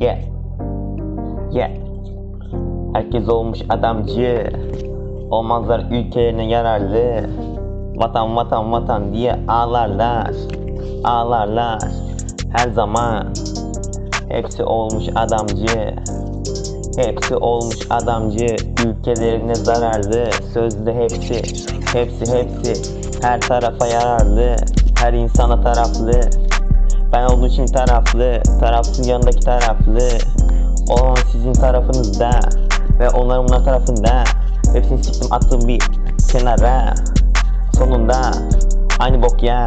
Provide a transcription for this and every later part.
Yeah. Yeah. Herkes olmuş adamcı. Olmazlar ülkelerine yararlı. Vatan vatan vatan diye ağlarlar. Ağlarlar. Her zaman. Hepsi olmuş adamcı. Hepsi olmuş adamcı. Ülkelerine zararlı. Sözde hepsi. Hepsi hepsi. Her tarafa yararlı. Her insana taraflı. Ben olduğum için taraflı. Tarafsız yanındaki taraflı. Olan sizin tarafınızda. Ve onların bunlar tarafında. Hepsini siktim attım bir kenara. Sonunda aynı bok ya.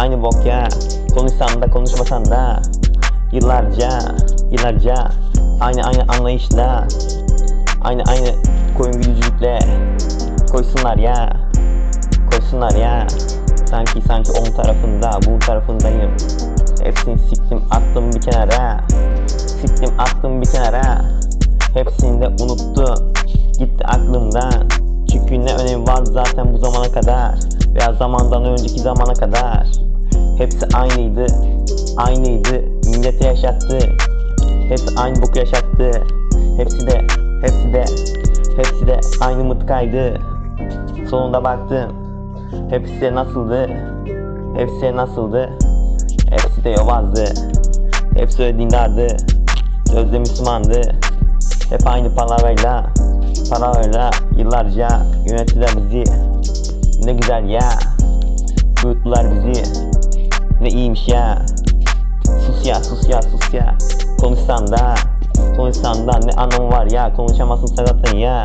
Aynı bok ya. Konuşsan da konuşmasan da. Yıllarca, yıllarca aynı aynı anlayışla. Aynı aynı koyun gülücükle koysunlar ya. Koysunlar ya. Sanki sanki onun tarafında, bunun tarafındayım. Hepsini siktim attım bir kenara. Siktim attım bir kenara. Hepsini de unuttum. Gitti aklımdan. Çünkü ne önemi vardı zaten bu zamana kadar. Veya zamandan önceki zamana kadar. Hepsi aynıydı. Aynıydı. Millete yaşattı. Hepsi aynı boku yaşattı. Hepsi de, hepsi de, hepsi de aynı mıtkaydı. Sonunda baktım. Hepsi de nasıldı? Hepsi de nasıldı? Hepsi de yobazdı. Hepsi öyle dindardı. Sözde Müslümandı. Hep aynı palavrayla, palavrayla yıllarca yönettiler bizi. Ne güzel ya. Uyuttular bizi. Ne iyiymiş ya. Sus ya, sus ya, sus ya. Konuşsan da, konuşsan da ne anlamı var ya. Konuşamazsın zaten ya.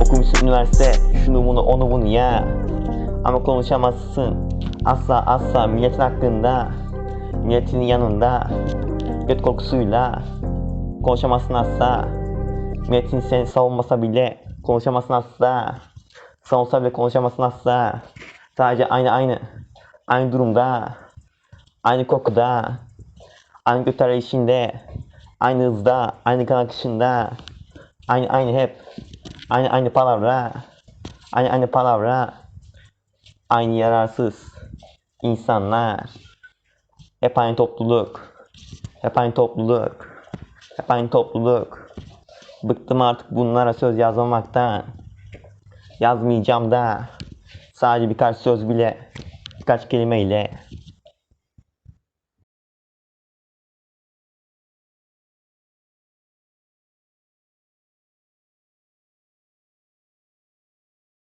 Okumuşsun üniversite, şunu bunu onu bunu ya. Ama konuşamazsın. Asla asla milletin hakkında, milletin yanında, göt korkusuyla konuşamazsın asla. Milletin seni savunmasa bile konuşamazsın asla. Savunsa bile konuşamazsın asla. Sadece aynı aynı, aynı durumda, aynı kokuda, aynı göt arayışında, aynı hızda, aynı kan akışında, aynı aynı hep, aynı aynı palavra, aynı aynı palavra, aynı yararsız insanlar, hep aynı topluluk, hep aynı topluluk, hep aynı topluluk. Bıktım artık bunlara söz yazmamaktan. Yazmayacağım da. Sadece birkaç söz bile, birkaç kelimeyle